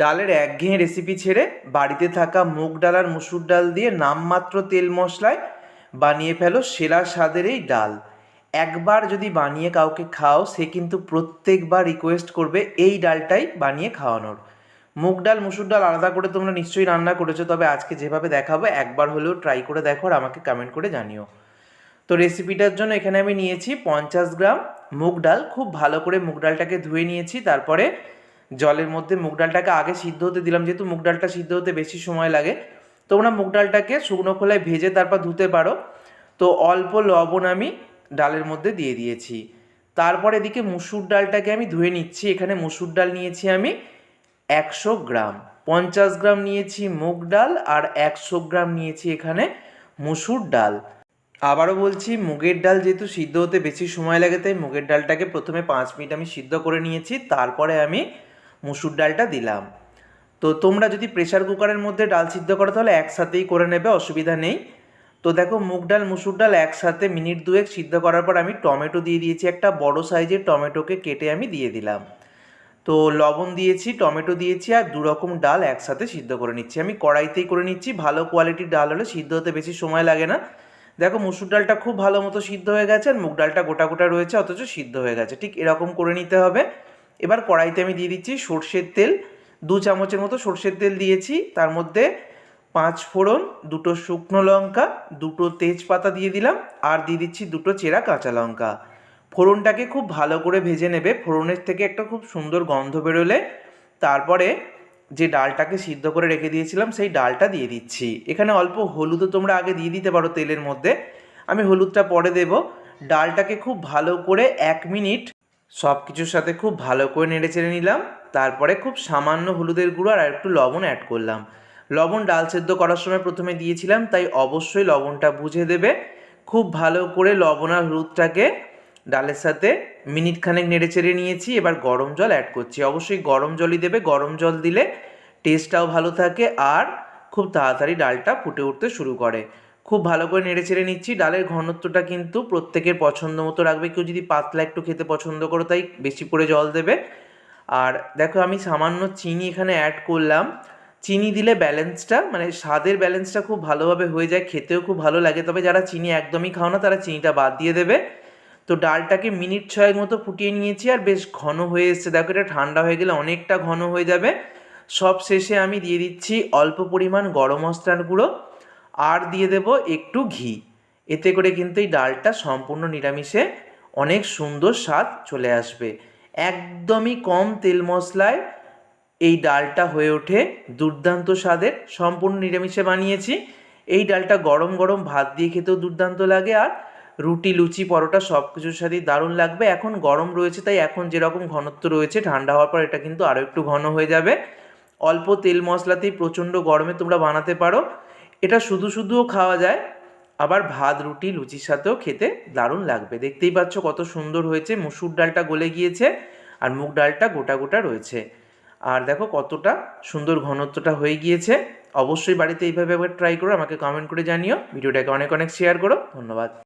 ডালের একঘেয়ে রেসিপি ছেড়ে বাড়িতে থাকা মুগ ডাল আর মুসুর ডাল দিয়ে নামমাত্র তেল মশলায় বানিয়ে ফেলো সেরা স্বাদের এই ডাল। একবার যদি বানিয়ে কাউকে খাও, সে কিন্তু প্রত্যেকবার রিকোয়েস্ট করবে এই ডালটাই বানিয়ে খাওয়ানোর। মুগ ডাল, মুসুর ডাল আলাদা করে তোমরা নিশ্চয়ই রান্না করেছ, তবে আজকে যেভাবে দেখাবো, একবার হলেও ট্রাই করে দেখো আর আমাকে কমেন্ট করে জানিও। তো রেসিপিটার জন্য এখানে আমি নিয়েছি পঞ্চাশ গ্রাম মুগ ডাল। খুব ভালো করে মুগ ডালটাকে ধুয়ে নিয়েছি, তারপরে জলের মধ্যে মুগ ডালটাকে আগে সিদ্ধ হতে দিলাম, যেহেতু মুগ ডালটা সিদ্ধ হতে বেশি সময় লাগে। তোমরা মুগ ডালটাকে শুকনো খোলায় ভেজে তারপর ধুতে পারো। তো অল্প লবণ আমি ডালের মধ্যে দিয়ে দিয়েছি। তারপর এদিকে মুসুর ডালটাকে আমি ধুয়ে নিচ্ছি। এখানে মুসুর ডাল নিয়েছি আমি একশো গ্রাম। পঞ্চাশ গ্রাম নিয়েছি মুগ ডাল আর একশো গ্রাম নিয়েছি এখানে মুসুর ডাল। আবারও বলছি, মুগের ডাল যেহেতু সিদ্ধ হতে বেশি সময় লাগে, তাই মুগের ডালটাকে প্রথমে পাঁচ মিনিট আমি সিদ্ধ করে নিয়েছি। তারপরে আমি মুসুর ডালটা দিলাম। তো তোমরা যদি প্রেশার কুকারের মধ্যে ডাল সিদ্ধ করো, তাহলে একসাথেই করে নেবে, অসুবিধা নেই। তো দেখো, মুগ ডাল, মুসুর ডাল একসাথে মিনিট দুয়েক সিদ্ধ করার পর আমি টমেটো দিয়ে দিয়েছি। একটা বড় সাইজের টমেটোকে কেটে আমি দিয়ে দিলাম। তো লবণ দিয়েছি, টমেটো দিয়েছি, আর দু রকম ডাল একসাথে সিদ্ধ করে নিচ্ছি। আমি কড়াইতেই করে নিচ্ছি, ভালো কোয়ালিটির ডাল হলে সিদ্ধ হতে বেশি সময় লাগে না। দেখো, মুসুর ডালটা খুব ভালো মতো সিদ্ধ হয়ে গেছে, আর মুগ ডালটা গোটা গোটা রয়েছে, অথচ সিদ্ধ হয়ে গেছে। ঠিক এরকম করে নিতে হবে। এবার কড়াইতে আমি দিয়ে দিচ্ছি সর্ষের তেল। দু চামচের মতো সর্ষের তেল দিয়েছি। তার মধ্যে পাঁচ ফোড়ন, দুটো শুকনো লঙ্কা, দুটো তেজপাতা দিয়ে দিলাম। আর দিয়ে দিচ্ছি দুটো চেরা কাঁচা লঙ্কা। ফোড়নটাকে খুব ভালো করে ভেজে নেবে। ফোড়নের থেকে একটা খুব সুন্দর গন্ধ বেরোলে তারপরে যে ডালটাকে সিদ্ধ করে রেখে দিয়েছিলাম, সেই ডালটা দিয়ে দিচ্ছি। এখানে অল্প হলুদও তোমরা আগে দিয়ে দিতে পারো তেলের মধ্যে। আমি হলুদটা পরে দেব। ডালটাকে খুব ভালো করে এক মিনিট সব কিছুর সাথে খুব ভালো করে নেড়ে চেড়ে নিলাম, তারপরে খুব সামান্য হলুদের গুঁড়ো আর একটু লবণ অ্যাড করলাম। লবণ ডাল সেদ্ধ করার সময় প্রথমে দিয়েছিলাম, তাই অবশ্যই লবণটা বুঝে দেবে। খুব ভালো করে লবণ আর হলুদটাকে ডালের সাথে মিনিট খানেক নেড়ে চেড়ে নিয়েছি, এবার গরম জল অ্যাড করছি। অবশ্যই গরম জলই দেবে, গরম জল দিলে টেস্টটাও ভালো থাকে আর খুব তাড়াতাড়ি ডালটা ফুটে উঠতে শুরু করে। খুব ভালো করে নেড়ে চেড়ে নিচ্ছি। ডালের ঘনত্বটা কিন্তু প্রত্যেকের পছন্দ মতো রাখবে। কেউ যদি পাতলা একটু খেতে পছন্দ করো, তাই বেশি করে জল দেবে। আর দেখো, আমি সামান্য চিনি এখানে অ্যাড করলাম। চিনি দিলে ব্যালেন্সটা মানে স্বাদের ব্যালেন্সটা খুব ভালোভাবে হয়ে যায়। খেতেও খুব ভালো লাগে। তবে যারা চিনি একদমই খাও না, তারা চিনিটা বাদ দিয়ে দেবে। তো ডালটাকে মিনিট ছয়েক মতো ফুটিয়ে নিয়েছি আর বেশ ঘন হয়ে এসছে। দেখো, এটা ঠান্ডা হয়ে গেলে অনেকটা ঘন হয়ে যাবে। সব শেষে আমি দিয়ে দিচ্ছি অল্প পরিমাণ গরম মশলার গুঁড়ো। আর দিয়ে দেব একটু ঘি। এতে করে কিন্তু এই ডালটা সম্পূর্ণ নিরামিষে অনেক সুন্দর স্বাদ চলে আসবে। একদমই কম তেল মশলায় এই ডালটা হয়ে ওঠে। দুর্দান্ত স্বাদের, সম্পূর্ণ নিরামিষে বানিয়েছি। এই ডালটা গরম গরম ভাত দিয়ে খেতেও দুর্দান্ত লাগে আর রুটি, লুচি, পরোটা সব কিছুর সাথেই দারুণ লাগবে। এখন গরম রয়েছে, তাই এখন যেরকম ঘনত্ব রয়েছে, ঠান্ডা হওয়ার পর এটা কিন্তু আরও একটু ঘন হয়ে যাবে। অল্প তেল মশলাতেই প্রচণ্ড গরমে তোমরা বানাতে পারো। এটা শুধু শুধুও খাওয়া যায়, আবার ভাত, রুটি, লুচির সাথেও খেতে দারুণ লাগবে। দেখতেই পাচ্ছ কত সুন্দর হয়েছে, মুসুর ডালটা গলে গিয়েছে আর মুগ ডালটা গোটা গোটা রয়েছে। আর দেখো কতটা সুন্দর ঘনত্বটা হয়ে গিয়েছে। অবশ্যই বাড়িতে এইভাবে একবার ট্রাই করো, আমাকে কমেন্ট করে জানিও। ভিডিওটাকে অনেক অনেক শেয়ার করো। ধন্যবাদ।